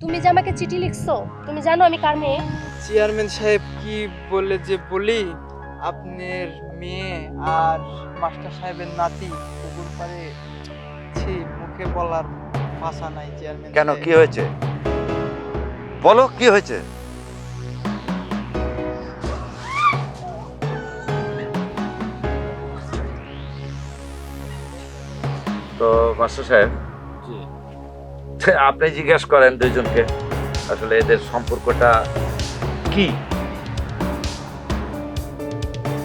তুমি যে আমাকে চিঠি লিখছো তুমি জানো আমি কার মেয়ে? চেয়ারম্যান সাহেব কি বলে যে বলি আপনার মেয়ে আর মাস্টার সাহেবের নাতি পুকুর পাড়ে ছি মুখে বলার ভাষা নাই চেয়ারম্যান কেন। কি হয়েছে? বলো কি হয়েছে? তো মাস্টার সাহেব আপনি জিজ্ঞেস করেন দুইজনকে, আসলে এদের সম্পর্কটা কি?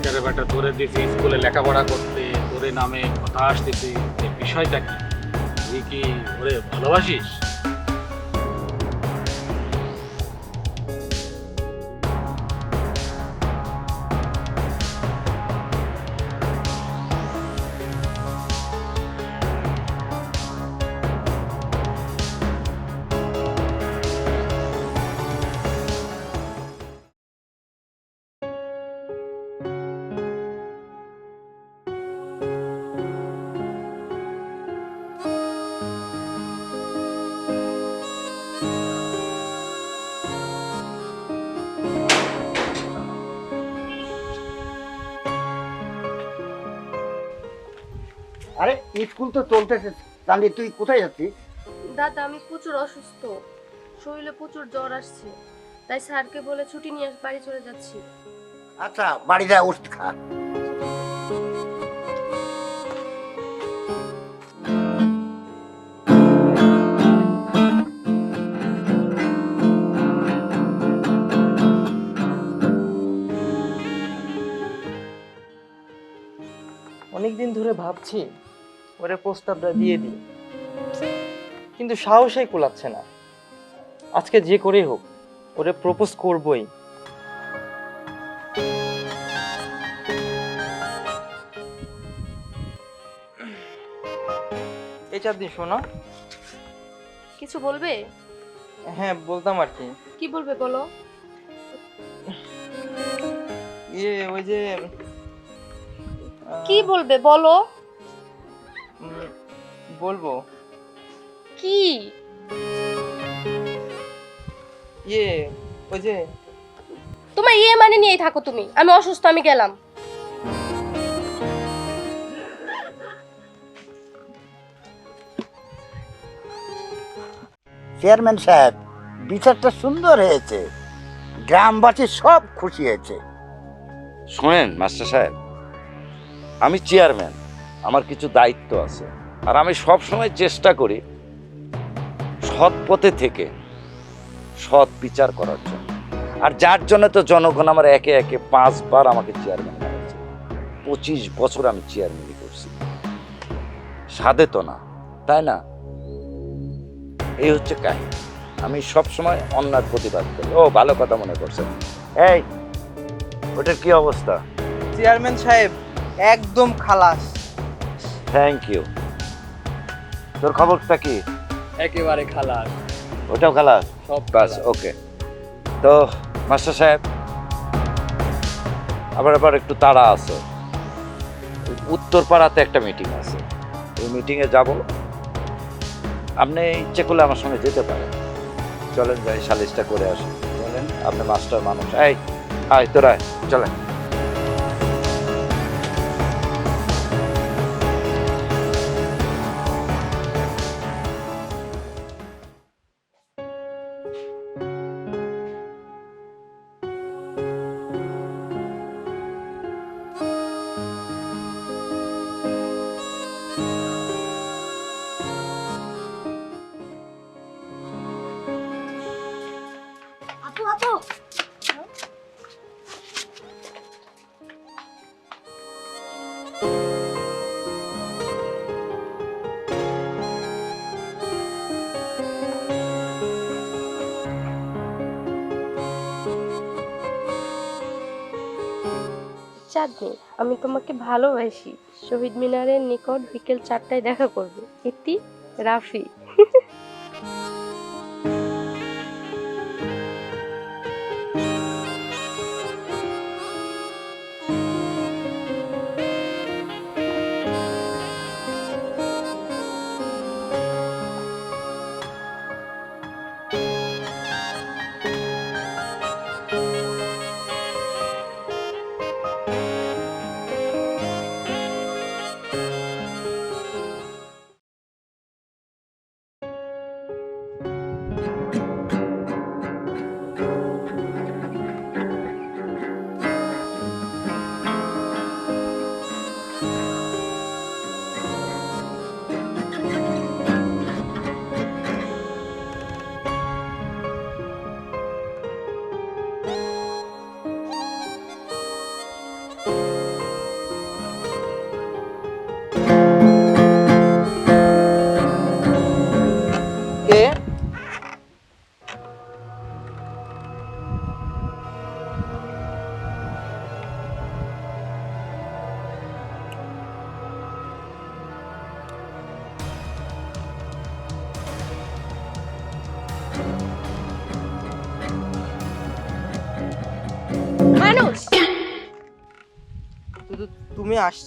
কেন ধরে দিছি, স্কুলে লেখাপড়া করতে তোরে নামে কথা আসতেছি বিষয়টা কি? তুই কি ওরে ভালোবাসিস? স্কুল তো চলতেছে। জানি তুই কোথায় যাচ্ছিস? দাদা আমি প্রচুর অসুস্থ। শরীরে প্রচুর জ্বর আসছে। তাই স্যারকে বলে ছুটি নিয়ে বাড়ি চলে যাচ্ছি। আচ্ছা বাড়ি যা ওষুধ খা। অনেকদিন ধরে ভাবছি ওরে প্রস্তাবটা দিয়ে দিই। কিন্তু সাহসই কুলাচ্ছে না। আজকে যে করেই হোক ওরে প্রপোজ করবই। এই চাঁদনি শোনো। কিছু বলবে? হ্যাঁ বলতাম আর কি। কি বলবে বলো? ইয়ে ওই যে কি বলবে বলো? বলব। কি? ইয়ে ওই যে তোমার ইয়ে মানে নিয়েই থাকো তুমি। আমি অসুস্থ আমি গেলাম। চেয়ারম্যান সাহেব বিচারটা সুন্দর হয়েছে। গ্রামবাসী সব খুশি হয়েছে। শোনেন মাস্টার সাহেব আমি চেয়ারম্যান। আমার কিছু দায়িত্ব আছে। আর আমি সব সময় চেষ্টা করি সৎ পথে থেকে সৎ বিচার করার জন্য। আর যার জন্য তো জনগণ আমার একে একে পাঁচবার আমাকে চেয়ারম্যান বানিয়েছে। পঁচিশ বছর আমি চেয়ারম্যানই করছি। সাধে তো না, তাই না? এই হচ্ছে কাহিনী। আমি সব সময় অন্যায় প্রতিবাদ করি। ও, ভালো কথা মনে করছেন। এই, ওটার কি অবস্থা? চেয়ারম্যান সাহেব, একদম খালাস। থ্যাংক ইউ তোর খবরটা কি? একেবারে খালাস। ওটাও খালাস? সব বাস ওকে। তো মাস্টার সাহেব আবার আবার একটু তাড়া আছে। উত্তরপাড়াতে একটা মিটিং আছে। ওই মিটিংয়ে যাব। আপনি ইচ্ছে করলে আমার সঙ্গে যেতে পারেন। চলেন যাই সালিশটা করে আসি। চলেন। আপনি মাস্টার মানুষ। এই আয় তোরা চলেন। চাঁদনি আমি তোমাকে ভালোবাসি। শহীদ মিনারের নিকট বিকেল চারটায় দেখা করবে। এটি রাফি।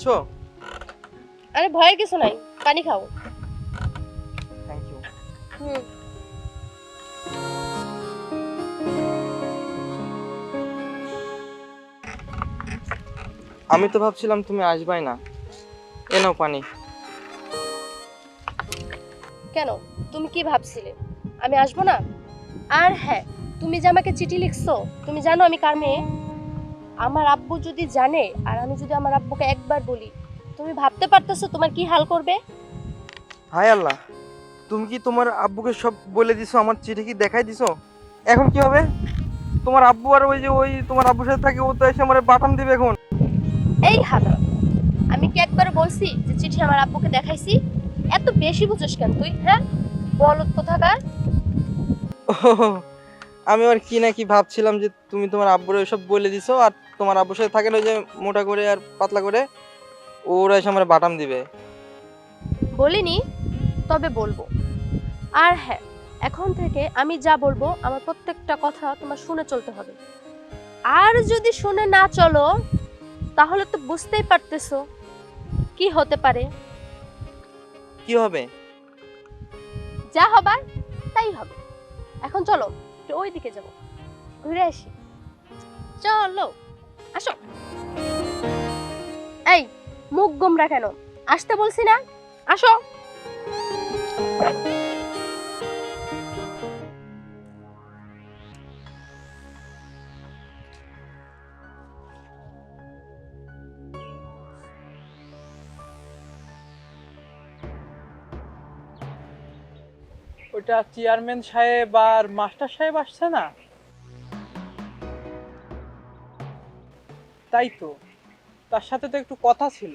তুমি আরে ভয়ের কিছু নাই পানি খাও। থ্যাংক ইউ হুম। আমি তো ভাবছিলাম তুমি আসবাই না। এ নাও পানি। কেন? তুমি কি ভাবছিলে? আমি আসব না? আর হ্যাঁ তুমি যে আমাকে চিঠি লিখছো তুমি জানো আমি কার মেয়ে? আমার আব্বু যদি জানে আর আমি যদি আমার আব্বুকে একবার বলি তুমি ভাবতে পারতেছো তোমার কি হাল করবে? হায় আল্লাহ তুমি কি তোমার আব্বুকে সব বলে দিছো আমার চিঠি কি দেখাই দিছো? এখন কি হবে? তোমার আব্বু আর ওই যে ওই তোমার আব্বুর সাথে থাকে ও তো এসে আমার বাটাম দিবে এখন। এই হাদা আমি কি একবার বলছি যে চিঠি আমার আব্বুকে দেখাইছি? এত বেশি বুঝোস কেন তুই হ্যাঁ? বলত কোথাকার? আমি আর কি না কি ভাবছিলাম যে তুমি তোমার আব্বুরে ওইসব বলে দিছো আর তোমার আব্বুর সাথে থাকে না ওই যে মোটা করে আর পাতলা করে ওরা এসে আমার বাটাম দিবে। বলিনি তবে বলব। আর হ্যাঁ এখন থেকে আমি যা বলব আমার প্রত্যেকটা কথা তোমার শুনে চলতে হবে। আর যদি শুনে না চলো তাহলে তো বুঝতেই পারতেছো কি হতে পারে। কি হবে? যা হবার তাই হবে। এখন চলো একটু ওই দিকে যাব। ঘুরে আসি। চলো। আসো। এই, মুখ গোমরা কেন? আসতে বলছি না? আসো। ওটা চেয়ারম্যান সাহেব আর মাস্টার সাহেব আসছে না? তাই তো? তার সাথে তো একটু কথা ছিল।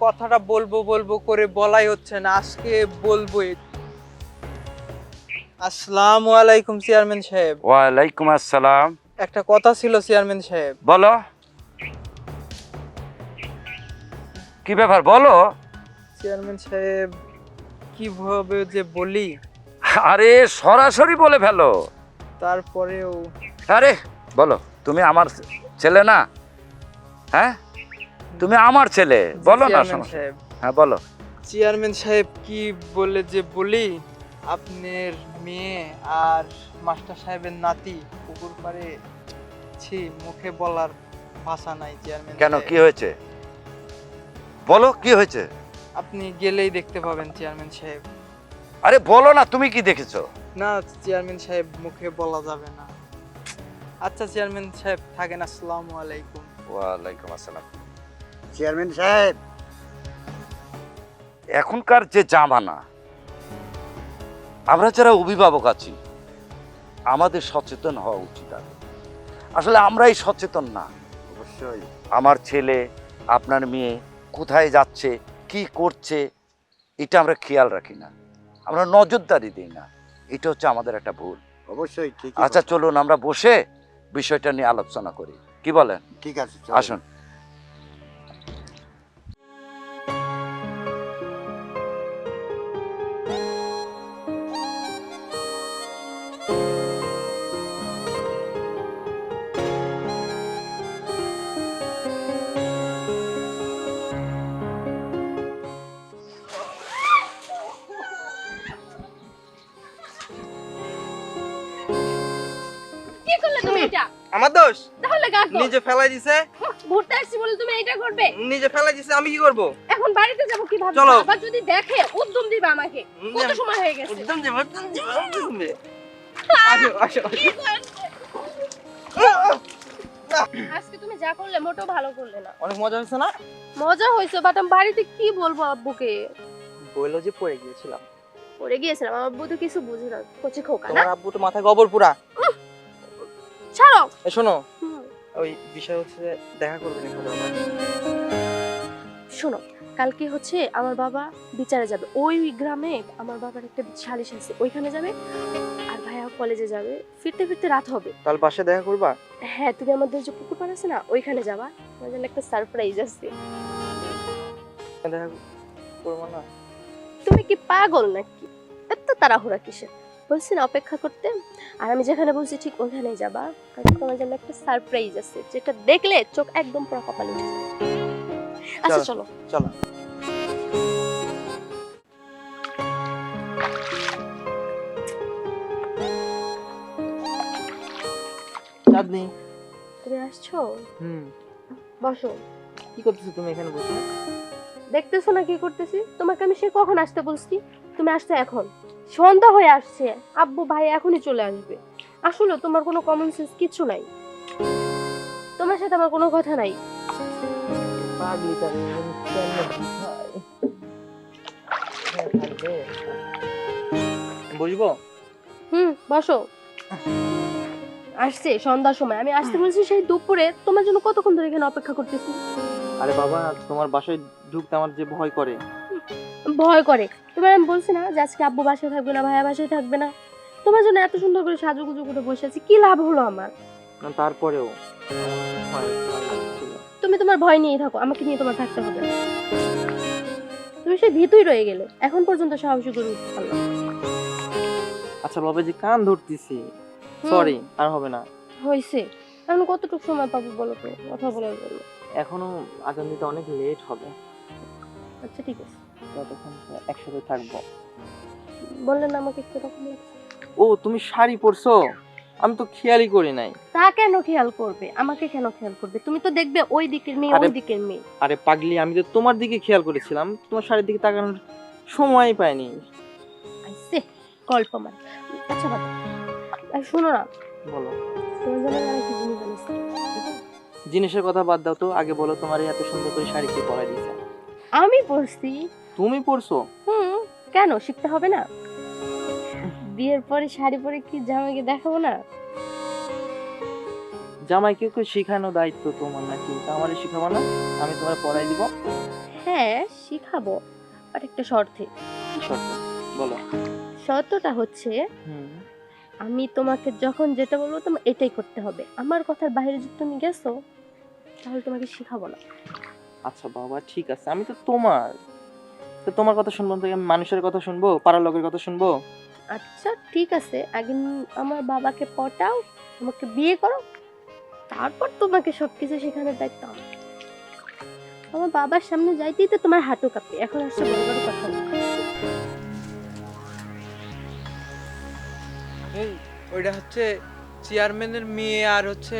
কথাটা বলব বলব করে বলাই হচ্ছে না আজকে বলব আসসালামু আলাইকুম চেয়ারম্যান সাহেব। ওয়ালাইকুম আসসালাম। একটা কথা ছিল চেয়ারম্যান সাহেব। বলো। কি ব্যাপার বলো। চেয়ারম্যান সাহেব কীভাবে যে বলি? আরে সরাসরি বলে ফেলো। তারপরেও আরে বলো তুমি আমার ছেলে না? হ্যাঁ? তুমি আমার ছেলে বলো না হ্যাঁ বলো। চেয়ারম্যান সাহেব কি বলে যে বলি আপনার মেয়ে আর মাস্টার সাহেবের নাতি পুকুর পাড়ে ছি মুখে বলার ভাষা নাই চেয়ারম্যান কেন কি হয়েছে? বলো কি হয়েছে? আপনি গেলেই দেখতে পাবেন চেয়ারম্যান সাহেব। আরে বলো না তুমি কি দেখেছ? না চেয়ারম্যান সাহেব মুখে বলা যাবে না। আচ্ছা চেয়ারম্যান সাহেব থাকেন আসসালামু আলাইকুম। ওয়ালাইকুম আসসালাম। চেয়ারম্যান সাহেব। এখনকার যে জামানা আমরা যারা অভিভাবক আছি আমাদের সচেতন হওয়া উচিত আগে। আসলে আমরাই সচেতন না। অবশ্যই। আমার ছেলে আপনার মেয়ে কোথায় যাচ্ছে কি করছে এটা আমরা খেয়াল রাখি না। আমরা নজরদারি দিই না। এটা হচ্ছে আমাদের একটা ভুল। অবশ্যই ঠিক আচ্ছা চলুন আমরা বসে বিষয়টা নিয়ে আলোচনা করি। কি বলেন? ঠিক আছে আসুন। আমার দোষ? তাহলে দোষ? নিজে ফেলাই দিছে? ঘুরতে আসছি বলে তুমি এটা করবে নিজে ফেলাই দিছে আমি কি করব? এখন বাড়িতে যাব কীভাবে? চলো। আবার যদি দেখে উদ্যম দিবে আমাকে। কত সময় হয়ে গেছে। একদম যাবে একদম যাবে একদম যাবে আসো আসো। আজকে তুমি যা করলে মোটেও ভালো করলে না। অনেক মজা হয়েছে না? মজা হয়েছে বাট আমি বাড়িতে কি বলব আব্বুকে? বলল যে পড়ে গিয়েছিলাম। পড়ে গিয়েছিলাম আমার আব্বু তো কিছু বুঝে না। কচি খোকা না? আব্বু তো মাথায় গোবর পুরা। ছাড়ো। এ শোনো। ওই বিষয় হচ্ছে দেখা আমরা। শোনো কালকে হচ্ছে আমার বাবা বিচারে যাবে। ওই গ্রামে আমার বাবার একটা সালিশ আছে ওইখানে যাবে আর ভাইয়া কলেজে যাবে। ফিরতে ফিরতে রাত হবে। কাল বাসে দেখা করবা? হ্যাঁ তুমি আমাদের যে পুকুর পাড় আছে না ওইখানে যাবা। আমার জন্য একটা সারপ্রাইজ আছে। দেখা করব না? তুমি কি পাগল নাকি? এত তাড়াহুড়া কিসের? বলছি না অপেক্ষা করতে। আর আমি যেখানে বলছি ঠিক ওখানেই যাবা। কারণ তোমার জন্য একটা সারপ্রাইজ আছে যেটা দেখলে চোখ একদম পুরো কপালে উঠে যাবে। আচ্ছা চলো চলো। চাঁদনি। তুমি আসছো? হুম। বসো। কি করতেছো তুমি এখানে বসে? দেখতেছো না কি করতেছি? তোমাকে আমি সে কখন আসতে বলছি? তুমি আসতে এখন। সন্ধ্যা হয়ে আসছে। আব্বু ভাই এখনই চলে আসবে। আসলে তোমার কোনো কমন সেন্স কিছু নাই। তোমার সাথে আমার কোনো কথা নাই। বুঝব হুম বসো। আসছে সন্ধ্যার সময়। আমি আসতে বলছি সেই দুপুরে। তোমার জন্য কতক্ষণ ধরে এখানে অপেক্ষা করতেছি? আরে বাবা তোমার বাসায় ঢুকতে আমার যে ভয় করে। ভয় করে। তোমার আমি বলছি না যে আজকে আব্বু বাসায় থাকবে না ভাইয়া বাসায় থাকবে না। তোমার জন্য এত সুন্দর করে সাজুগুজু করে বসে আছি কি লাভ হলো আমার? না তারপরেও। তুমি তোমার ভয় নিয়েই থাকো আমাকে নিয়ে তোমার থাকতে হবে না। তুমি সেই ভীতুই রয়ে গেলে এখন পর্যন্ত সাহসী করে উঠতে পারলাম আচ্ছা বাবা যে কান ধরতেছি সরি আর হবে না। হয়েছে। এখন কতটুকু সময় পাবো বলো তো কথা বলার জন্য? এখনও আগামী দিতে অনেক লেট হবে। আচ্ছা ঠিক আছে। ততক্ষণ একসাথে থাকব। বললেন আমাকে একটু রকম লাগছে। ও তুমি শাড়ি পরছো? আমি তো খেয়ালই করি নাই। তা কেন খেয়াল করবে? আমাকে কেন খেয়াল করবে? তুমি তো দেখবে ওই দিকের মেয়ে ওই দিকের মেয়ে। আরে পাগলি আমি তো তোমার দিকে খেয়াল করেছিলাম। তোমার শাড়ির দিকে তাকানোর সময় পাইনি। আইসে গল্প মানে। আচ্ছা বাদ শোনো না। বলো। তোমার জন্য আমি কি জিনিস জিনিসের কথা বাদ দাও তো। আগে বলো তোমার এত সুন্দর করে শাড়ি কে পরাই দিয়েছে। আমি পড়ছি তুমি পরছো? হুম কেন? শিখতে হবে না? বিয়ের পরে শাড়ি পরে কি জামাইকে দেখাবো না? জামাইকে কেউ শেখানো দায়িত্ব তোমার নাকি? তা আমারে শিখাবো না? আমি তোমার পড়াই দিব। হ্যাঁ শিখাবো আর একটা শর্তে। কি শর্ত বলো। শর্তটা হচ্ছে হুম। আমি তোমাকে যখন যেটা বলব তোমার এটাই করতে হবে। আমার কথার বাইরে যদি তুমি গেছো তাহলে তোমাকে শিখাবো না। আচ্ছা বাবা ঠিক আছে। আমি তো তোমার। তো তোমার কথা শুনব তো আমি মানুষের কথা শুনব পাড়ার লোকের কথা শুনব? আচ্ছা ঠিক আছে। আগে আমার বাবাকে পটাও আমাকে বিয়ে করো তারপর তোমাকে সবকিছু শেখানোর দায়িত্ব আমার। আমার বাবার সামনে যাইতেই তো তোমার হাঁটু কাঁপে। এখন আসছে বড় বড় কথা। এই ওইটা হচ্ছে চেয়ারম্যানের মেয়ে আর হচ্ছে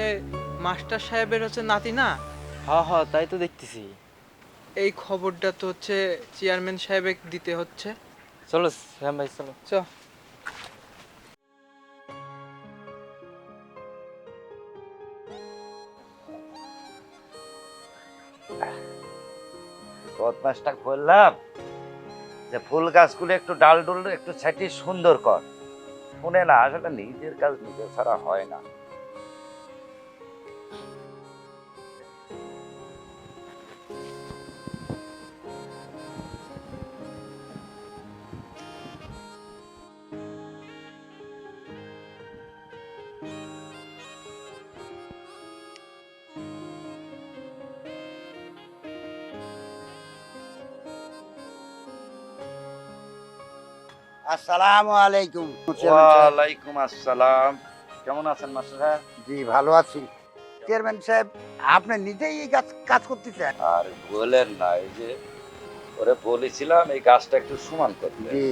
মাস্টার সাহেবের হচ্ছে নাতি না? হ্যাঁ হ্যাঁ তাই তো দেখতেছি। এই খবরটা তো হচ্ছে চেয়ারম্যান সাহেবে দিতে হচ্ছে। চলো শ্যাম ভাই চলো। চ। বদমাসটা বললাম যে ফুল গাছগুলো একটু ডাল ডুল একটু ছাটিয়ে সুন্দর কর। শুনে না আসলে নিজের কাজ নিজে ছাড়া হয় না। আসসালামু আলাইকুম। ওয়ালাইকুম আসসালাম। কেমন আছেন মাস্টার সাহেব? জি ভালো আছি। চেয়ারম্যান সাহেব আপনি নিজেই এই কাজ কাজ করতেছেন? আর বলেন না এই যে ওরে বলেছিলাম এই গাছটা একটু সমান করতে। জি।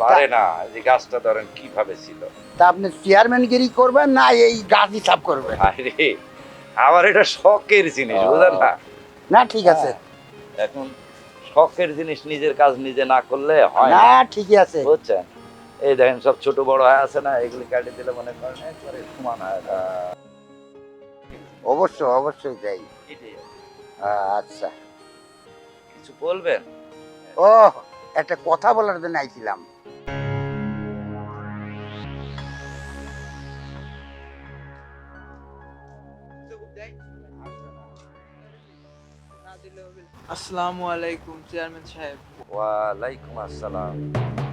পারে না এই যে গাছটা ধরেন কীভাবে ছিল? তা আপনি চেয়ারম্যানগিরি করবেন না এই গাছ হিসাব করবেন? আরে আমার এটা শখের জিনিস বুঝলেন না? না ঠিক আছে। এখন শখের জিনিস নিজের কাজ নিজে না করলে হয় না। ঠিকই আছে। বুঝছেন? এই দেখেন সব ছোট বড় হয়ে আছে না এগুলি কাটে দিলে মনে করেন একবারে সমান হয় অবশ্য অবশ্যই যাই। আচ্ছা। কিছু বলবেন? ও একটা কথা বলার জন্য আইছিলাম। আসসালামু আলাইকুম চেয়ারম্যান সাহেব। ওয়ালাইকুম আসসালাম।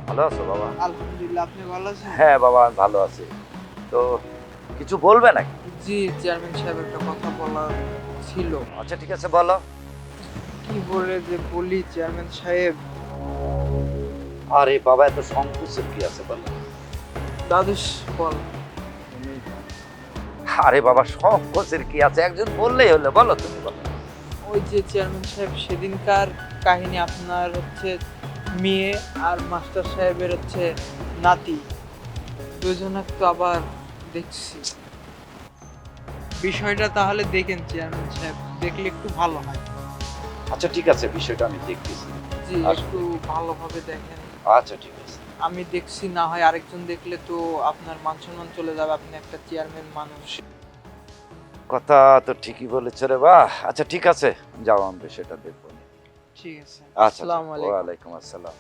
ভালো আছো বাবা? আলহামদুলিল্লাহ আপনি ভালো আছেন? হ্যাঁ বাবা আমি ভালো আছি। তো কিছু বলবে নাকি? জি চেয়ারম্যান সাহেব একটা কথা বলার ছিল। আচ্ছা ঠিক আছে বলো। কি বলে যে বলি চেয়ারম্যান সাহেব? আরে বাবা এত সংকোচের কি আছে বলো? দাদুস বল। আরে বাবা সংকোচের কি আছে? একজন বললেই হলো বলো তুমি বলো। ওই যে চেয়ারম্যান সাহেব সেদিনকার কাহিনী আপনার হচ্ছে মেয়ে আর মাস্টার সাহেবের হচ্ছে নাতি। দুজনে তো আবার দেখছি। বিষয়টা তাহলে দেখেন চেয়ারম্যান সাহেব দেখলে একটু ভালো হয়। আচ্ছা ঠিক আছে বিষয়টা আমি দেখতেছি। জি। একটু ভালোভাবে দেখেন। আচ্ছা ঠিক আছে। আমি দেখছি না হয় আরেকজন দেখলে তো আপনার মান সম্মান চলে যাবে আপনি একটা চেয়ারম্যান মানুষ। কথা তো ঠিকই বলেছে রে বাহ। আচ্ছা ঠিক আছে যাও আমি সেটা দেখব। ঠিক আছে আচ্ছা আসসালামু আলাইকুম। ওয়ালাইকুম আসসালাম।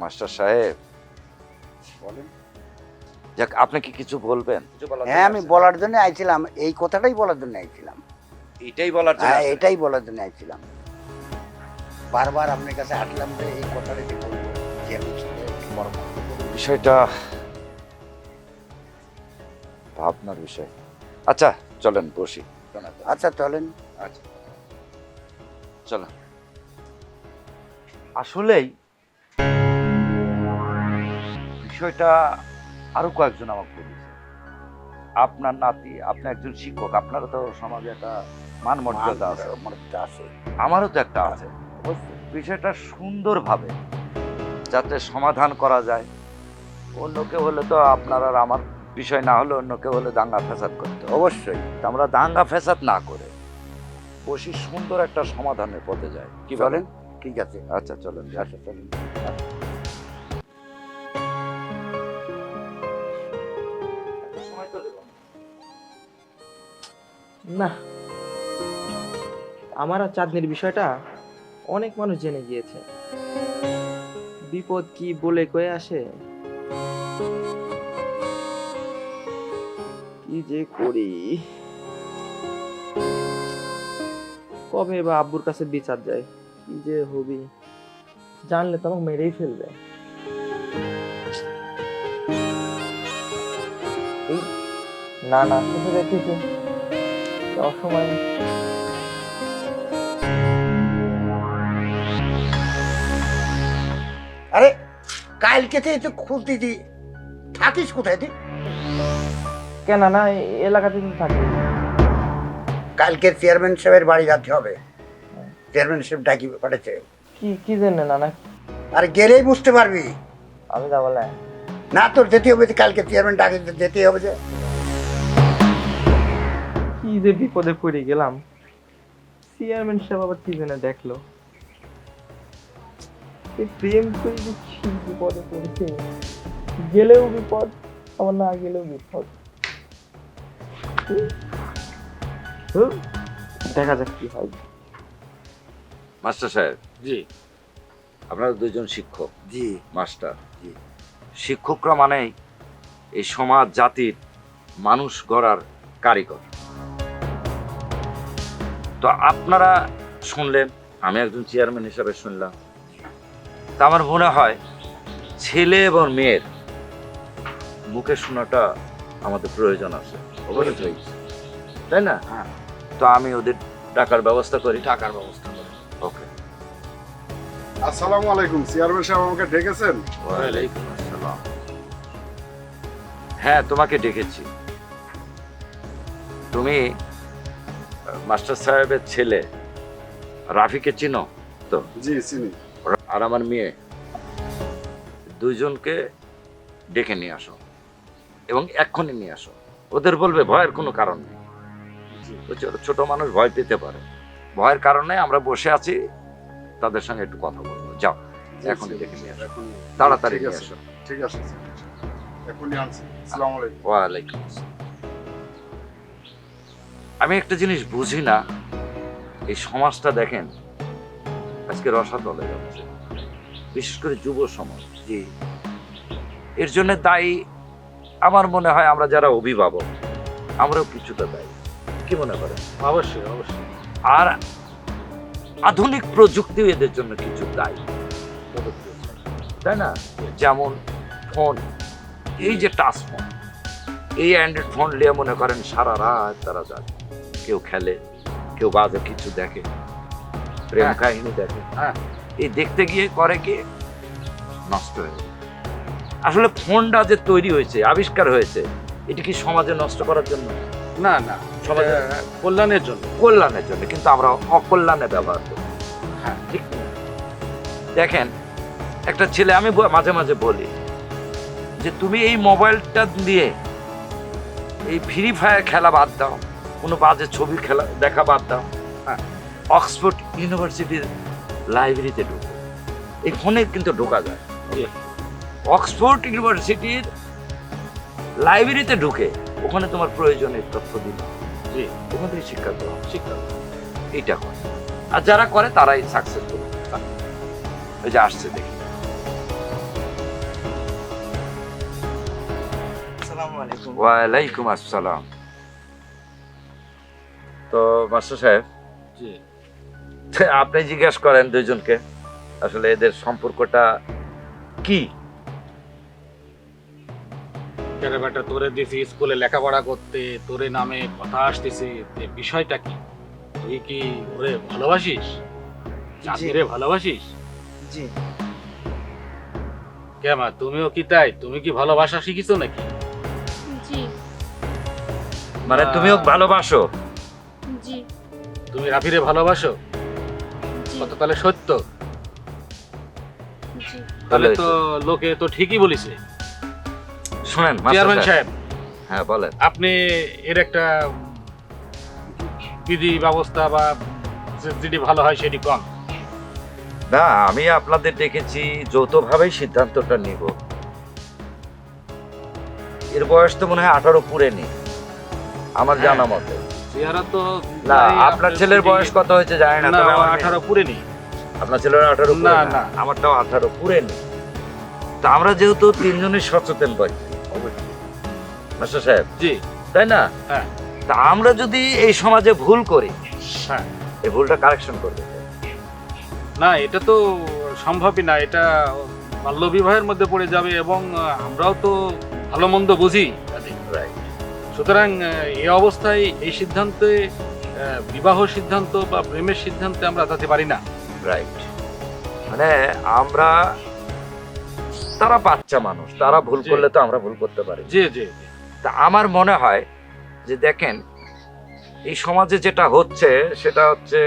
মাস্টার সাহেব বলেন। যাক আপনি কি কিছু বলবেন? হ্যাঁ আমি বলার জন্য আইছিলাম। এই কথাটাই বলার জন্য আইছিলাম। এটাই বলার জন্য হ্যাঁ এটাই বলার জন্য আইছিলাম। বারবার আপনার কাছে আসলাম যে এই কথাটা যে বলব যে আমি। বিষয়টা ভাবনার বিষয়। আচ্ছা চলেন বসি। আচ্ছা চলেন। আচ্ছা। চলেন। আসলেই বিষয়টা আরও কয়েকজন আমাকে বলেছে। আপনার নাতি আপনি একজন শিক্ষক আপনারও তো সমাজে একটা মান মর্যাদা আছে। মর্যাদা আছে। আমারও তো একটা আছে। বিষয়টা সুন্দরভাবে যাতে সমাধান করা যায়। অন্য কেউ হলে তো আপনার আর আমার বিষয় না হলে অন্য কেউ হলে দাঙ্গা ফ্যাসাদ করতে অবশ্যই আমরা দাঙ্গা ফ্যাসাদ না করে বসি সুন্দর একটা সমাধানের পথে যায় কি বলেন বলেন? ঠিক আছে আচ্ছা চলেন আচ্ছা চলেন না আমার আর চাঁদনির বিষয়টা অনেক মানুষ জেনে গিয়েছে। বিপদ কি বলে কয়ে আসে কি যে করি? কবে বা আব্বুর কাছে বিচার যায়? কি যে হবি? জানলে তো আমাকে মেরেই ফেলবে। না না কোথায় রেখেছি অসময় আরে, কালকে থেকে তো খুলতে দি থাকিস কোথায় তুই? কেন না এই এলাকাতে থাকি। কালকে চেয়ারম্যান সাহেবের বাড়ি যেতে হবে। চেয়ারম্যান সাহেব ডাকি পাঠাচ্ছে। কি কি জন্য না না? আর গেলেই বুঝতে পারবি। আমি যাব না? না তোর যেতে হবে কালকে চেয়ারম্যান ডাকে যেতে হবে যে। কি যে বিপদে পড়ে গেলাম। চেয়ারম্যান সাহেব আবার কি জন্য দেখল? প্রেম করে বিপদে পড়েছে। গেলেও বিপদ আবার না গেলেও বিপদ। দেখা যাক কি হয়। মাস্টার সাহেব। জি। আপনারা দুজন শিক্ষক। জি। মাস্টার। জি। শিক্ষকরা মানেই এই সমাজ জাতির মানুষ গড়ার কারিগর। তো আপনারা শুনলেন আমি একজন চেয়ারম্যান হিসাবে শুনলাম। তা আমার মনে হয় ছেলে এবং মেয়ের মুখে শোনাটা আমাদের প্রয়োজন আছে। অবশ্যই তাই না? হ্যাঁ। তো আমি ওদের টাকার ব্যবস্থা করি। টাকার ব্যবস্থা করে। ওকে। আসসালামু আলাইকুম। চেয়ারম্যান সাহেব আমাকে ডেকেছেন? ওয়ালাইকুম আসসালাম। হ্যাঁ তোমাকে ডেকেছি। তুমি মাস্টার সাহেবের ছেলে। রাফিকে চিনো তো? জি চিনি। আর আমার মেয়ে। দুইজনকে ডেকে নিয়ে আসো। এবং এক্ষুনি নিয়ে আসো। ওদের বলবে ভয়ের কোনো কারণ নেই। ছোট মানুষ ভয় পেতে পারে। ভয়ের কারণে আমরা বসে আছি তাদের সঙ্গে একটু কথা বলব। যাও এখনই ডেকে নিয়ে আসো। তাড়াতাড়ি নিয়ে আসো। ঠিক আছে ওয়ালাইকুম আমি একটা জিনিস বুঝি না। এই সমাজটা দেখেন আজকে রসাতলে যাচ্ছে। বিশেষ করে যুব সমাজ। জি। এর জন্য দায়ী আমার মনে হয় আমরা যারা অভিভাবক আমরাও কিছুটা দায়ী। কি মনে করেন অবশ্যই অবশ্যই। আর আধুনিক প্রযুক্তিও এদের জন্য কিছু দায়ী। তাই না? যেমন ফোন এই যে টাচ ফোন এই অ্যান্ড্রয়েড ফোন নিয়ে মনে করেন সারা রাত তারা যায়। কেউ খেলে কেউ বাজে কিছু দেখে প্রেম হ্যাঁ। কাহিনী দেখে। হ্যাঁ। এই দেখতে গিয়ে করে কি? নষ্ট হয়ে আসলে ফোনটা যে তৈরি হয়েছে আবিষ্কার হয়েছে এটা কি সমাজে নষ্ট করার জন্য? না না। সমাজে কল্যাণের জন্য। কল্যাণের জন্য কিন্তু আমরা অকল্যাণে ব্যবহার করি। হ্যাঁ। ঠিক। দেখেন একটা ছেলে আমি মাঝে মাঝে বলি যে তুমি এই মোবাইলটা দিয়ে এই ফ্রি ফায়ার খেলা বাদ দাও কোনো বাজে ছবি খেলা দেখা বাদ দাও। হ্যাঁ। অক্সফোর্ড ইউনিভার্সিটির লাইব্রেরিতে ঢুকো। এই ফোনে কিন্তু ঢোকা যায়। অক্সফোর্ড ইউনিভার্সিটির লাইব্রেরিতে ঢুকে ওখানে তোমার প্রয়োজনের তথ্য দিন জি। ওখান থেকে শিক্ষা দেওয়া শিক্ষা এইটা করে। আর যারা করে তারাই সাকসেসফুল ওই যে আসছে দেখি। ওয়ালাইকুম আসসালাম। তো মাস্টার সাহেব জি। আপনি জিজ্ঞেস করেন দুইজনকে আসলে এদের সম্পর্কটা কি? কেন বেটা তোরে দিছি স্কুলে লেখাপড়া করতে তোরে নামে কথা আসতেছে যে বিষয়টা কি? তুই কি ওরে ভালোবাসিস? চাঁদিরে ভালোবাসিস? জি। কেমা তুমিও কি তাই? তুমি কি ভালোবাসা শিখিছো নাকি? জি। মানে তুমিও ভালোবাসো? জি। তুমি রাফিরে ভালোবাসো? কত তাহলে সত্য? তাহলে তো লোকে তো ঠিকই বলিছে। শুনেন চেয়ারম্যান সাহেব। হ্যাঁ বলেন। আপনি এর একটা বিধি ব্যবস্থা বা যেটি ভালো হয় সেটি কম না আমি আপনাদের দেখেছি যৌথভাবেই সিদ্ধান্তটা নিব। এর বয়স তো মনে হয় আঠারো পুরে নেই আমার হ্যাঁ। জানা মতে। তো না আপনার ছেলের বয়স কত হয়েছে জানি না তবে আমার আঠারো পুরে নি। আপনার ছেলের আঠারো না, না। আমারটাও আঠারো পুরে নেই তা আমরা যেহেতু তিনজনের সচেতন মাস্টার সাহেব? জি। তাই না? হ্যাঁ। তা আমরা যদি এই সমাজে ভুল করি হ্যাঁ। এই ভুলটা কারেকশন করবে? না এটা তো সম্ভবই না। এটা বাল্য বিবাহের মধ্যে পড়ে যাবে এবং আমরাও তো ভালো মন্দ বুঝি. সুতরাং এই অবস্থায় এই সিদ্ধান্তে বিবাহ সিদ্ধান্ত বা প্রেমের সিদ্ধান্তে আমরা যেতে পারি না। রাইট মানে আমরা তারা বাচ্চা মানুষ তারা ভুল করলে তো আমরা ভুল করতে পারি। জি জি। তা আমার মনে হয় যে দেখেন এই সমাজে যেটা হচ্ছে সেটা হচ্ছে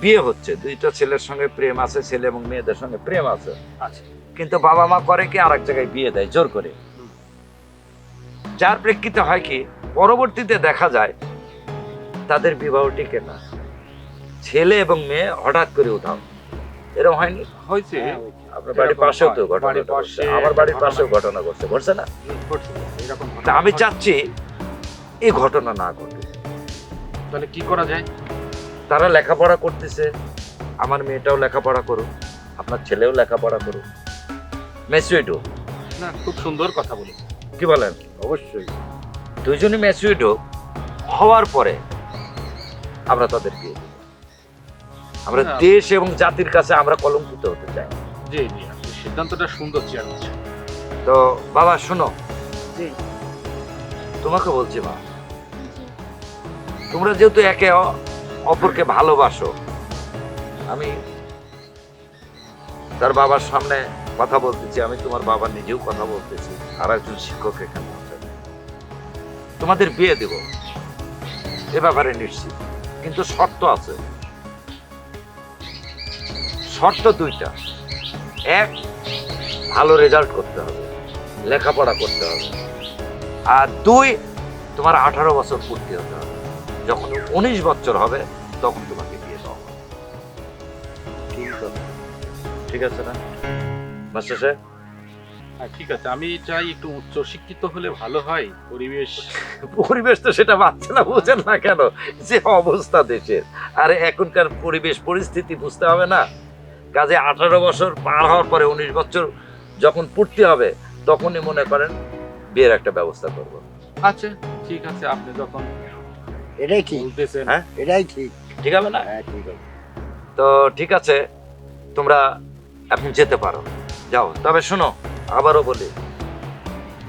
বিয়ে হচ্ছে। দুইটা ছেলের সঙ্গে প্রেম আছে ছেলে এবং মেয়েদের সঙ্গে প্রেম আছে। আচ্ছা কিন্তু বাবা মা করে কি আরেক জায়গায় বিয়ে দেয় জোর করে? যার প্রেক্ষিতে হয় কি পরবর্তীতে দেখা যায় তাদের বিবাহ টিকে না। ছেলে এবং মেয়ে হঠাৎ করে উঠাও এরকম হয়নি? হয়েছে। আপনার বাড়ির পাশেও তো ঘটনা ঘটছে আমার বাড়ির পাশেও ঘটনা ঘটছে ঘটছে না? তা আমি। চাচ্ছি এই ঘটনা না ঘটে। তাহলে কি করা যায়? তারা লেখাপড়া করতেছে আমার মেয়েটাও লেখাপড়া করুক আপনার ছেলেও লেখাপড়া করুক। ম্যাচুইড হোক না খুব সুন্দর কথা বলি কি বলেন? অবশ্যই। দুজনই ম্যাচুইড হোক হওয়ার পরে আমরা তাদের বিয়ে দেব। আমরা দেশ এবং জাতির কাছে আমরা কলঙ্কিত হতে চাই। সিদ্ধান্তটা সুন্দর সাহেব। তো বাবা শোনো। জি। তোমাকে বলছি মা তোমরা যেহেতু একে অপরকে ভালোবাসো আমি তার বাবার সামনে কথা বলতেছি আমি তোমার বাবা নিজেও কথা বলতেছি আর একজন শিক্ষক এখানে আছেন তোমাদের বিয়ে দেব এ ব্যাপারে নিশ্চিত কিন্তু শর্ত আছে। শর্ত দুইটা। এক ভালো রেজাল্ট করতে হবে লেখাপড়া করতে হবে। আর দুই তোমার আঠারো বছর পূর্তি হতে হবে। যখন উনিশ বছর হবে তখন তোমাকে বিয়ে দেওয়া হবে। ঠিক আছে। ঠিক আছে না? মাস্টার সাহেব? হ্যাঁ ঠিক আছে। আমি চাই একটু উচ্চ শিক্ষিত হলে ভালো হয় পরিবেশ। পরিবেশ তো সেটা বাচ্চা না বুঝেন না কেন? যে অবস্থা দেশের। আরে এখনকার পরিবেশ পরিস্থিতি বুঝতে হবে না। কাজে আঠারো বছর পার হওয়ার পরে উনিশ বছর যখন পূর্তি হবে তখনই মনে করেন বিয়ের একটা ব্যবস্থা করব। আচ্ছা ঠিক আছে আপনি যখন এটাই ঠিক। বলতেছেন। হ্যাঁ? এটাই ঠিক। ঠিক হবে না? হ্যাঁ ঠিক আছে। তো ঠিক আছে তোমরা এখন যেতে পারো। যাও তবে শোনো আবারও বলি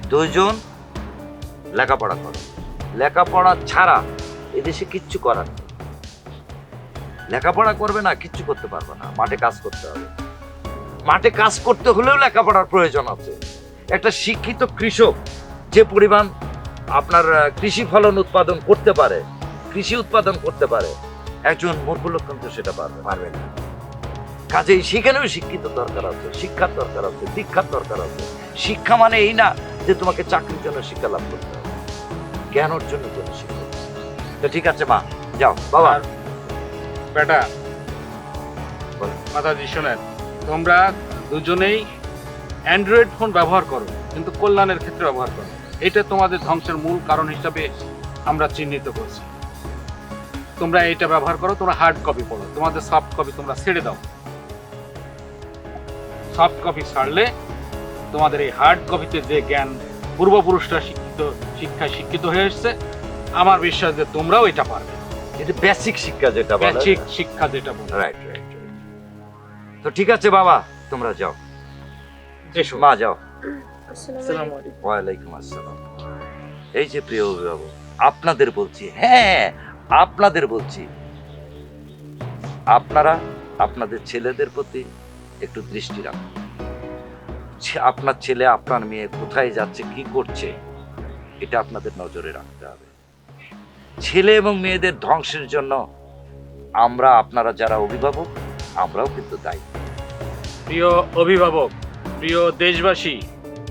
দুইজন লেখাপড়া করো। লেখাপড়া ছাড়া এদেশে কিচ্ছু করার নেই। লেখাপড়া করবে না কিচ্ছু করতে পারবে না। মাঠে কাজ করতে হবে। মাঠে কাজ করতে হলেও লেখাপড়ার প্রয়োজন আছে। একটা শিক্ষিত কৃষক যে পরিমাণ আপনার কৃষি ফলন উৎপাদন করতে পারে কৃষি উৎপাদন করতে পারে একজন মূর্খ লোক কিন্তু সেটা পারবে পারবে না। কাজেই সেখানেও শিক্ষিত দরকার আছে শিক্ষার দরকার আছে দীক্ষার দরকার আছে। শিক্ষা মানে এই না যে তোমাকে চাকরির জন্য শিক্ষা লাভ করতে হবে। জ্ঞান অর্জনের জন্য শিক্ষা তো ঠিক আছে মা যাও বাবা। বেটা। মাতাজি শোনেন তোমরা দুজনেই অ্যান্ড্রয়েড ফোন ব্যবহার করো কিন্তু কল্যাণের ক্ষেত্রে ব্যবহার করো। এটা তোমাদের ধ্বংসের মূল কারণ হিসাবে আমরা চিহ্নিত করছি। তোমরা এটা ব্যবহার করো তোমরা হার্ড কপি পড়ো। তোমাদের সফট কপি তোমরা ছেড়ে দাও। সফট কপি ছাড়লে তোমাদের এই হার্ড কপিতে যে জ্ঞান পূর্বপুরুষরা শিক্ষিত শিক্ষায় শিক্ষিত হয়ে এসছে আমার বিশ্বাস যে তোমরাও এটা পারবে। এটা বেসিক শিক্ষা যেটা বলে। বেসিক শিক্ষা যেটা বলে। রাইট রাইট তো ঠিক আছে বাবা তোমরা যাও। এসো। মা যাও। আসসালামু আলাইকুম। আসসালাম। এই যে প্রিয় অভিভাবক আপনাদের বলছি হ্যাঁ আপনাদের বলছি আপনারা আপনাদের ছেলেদের প্রতি একটু দৃষ্টি রাখুন। আপনার ছেলে আপনার মেয়ে কোথায় যাচ্ছে কি করছে এটা আপনাদের নজরে রাখতে হবে। ছেলে এবং মেয়েদের ধ্বংসের জন্য আমরা, আপনারা যারা অভিভাবক, আমরাও কিন্তু দায়ী। প্রিয় অভিভাবক, প্রিয় দেশবাসী,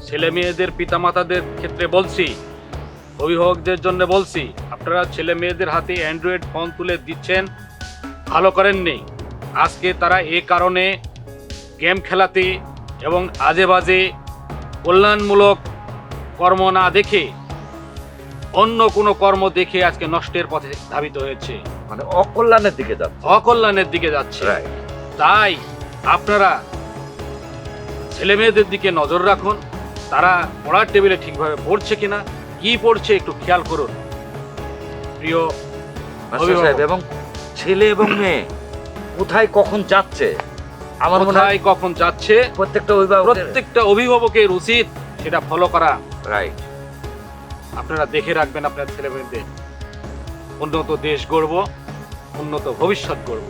ছেলে মেয়েদের পিতামাতাদের ক্ষেত্রে বলছি, অভিভাবকদের জন্য বলছি, আপনারা ছেলে মেয়েদের হাতে অ্যান্ড্রয়েড ফোন তুলে দিচ্ছেন, ভালো করেননি। আজকে তারা এ কারণে গেম খেলাতে এবং আজে বাজে কল্যাণমূলক কর্ম না দেখে অন্য কোনো কর্ম দেখে আজকে নষ্টের পথে ধাবিত হয়েছে। মানে অকল্যাণের দিকে যাচ্ছে। অকল্যাণের দিকে যাচ্ছে। তাই আপনারা ছেলে মেয়েদের দিকে নজর রাখুন। তারা পড়ার টেবিলে ঠিকভাবে পড়ছে কিনা কি পড়ছে একটু খেয়াল করুন। প্রিয়। সাহেব এবং ছেলে এবং মেয়ে কোথায় কখন যাচ্ছে? আমার মনে হয় কোথায় কখন যাচ্ছে? প্রত্যেকটা অভিভাবক প্রত্যেকটা অভিভাবকের উচিত সেটা ফলো করা। রাইট আপনারা দেখে রাখবেন আপনার ছেলে মেয়েদের। উন্নত দেশ গড়ব উন্নত ভবিষ্যৎ গড়ব।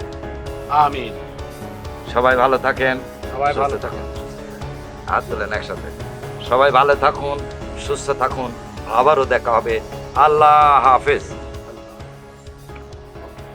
আমিন। সবাই ভালো থাকেন সবাই ভালো থাকেন। থাকুন। হাত তোলেন একসাথে। সবাই ভালো থাকুন সুস্থ থাকুন। আবারও দেখা হবে। আল্লাহ হাফেজ।